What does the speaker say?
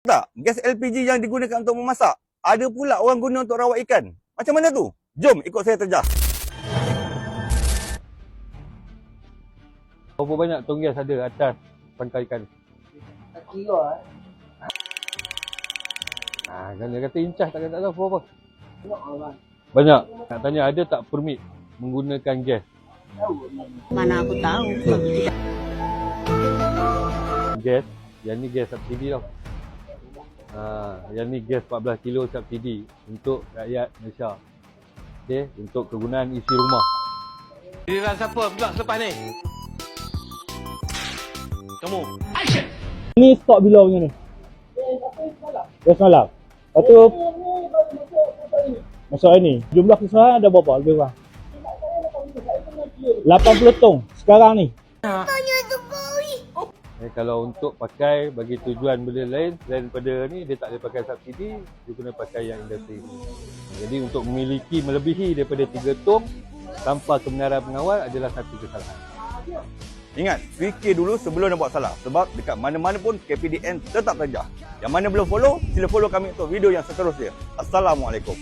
Tak, gas LPG yang digunakan untuk memasak, ada pula orang guna untuk rawat ikan. Macam mana tu? Jom ikut saya terjah. Berapa banyak tong gas ada atas pangkal ikan? Tak kira eh. Ha, kan dia kata incas tak kata tahu berapa. Tengok orang. Banyak. Nak tanya ada tak permit menggunakan gas? Tahu. Mana aku tahu. Gas, yang ni gas subsidi tau. Ha, yang ni gas 14 kilo subsidi untuk rakyat Malaysia. Okey, untuk kegunaan isi rumah. Giliran siapa pula selepas ni? Kamu. Ni stok bila punya ni? Dah semalam. Lepas tu Masuk hari ni Jumlah keseluruhan ada berapa lebih kurang? 80 tong sekarang ni Eh, kalau untuk pakai bagi tujuan benda lain selain daripada ni dia tak boleh pakai subsidi, dia guna pakai yang industri. Jadi untuk memiliki melebihi daripada 3 tong tanpa kebenaran pengawal adalah satu kesalahan. Ingat, fikir dulu sebelum nak buat salah. Sebab dekat mana-mana pun KPDN tetap terjah. Yang mana belum follow, sila follow kami untuk video yang seterusnya. Assalamualaikum.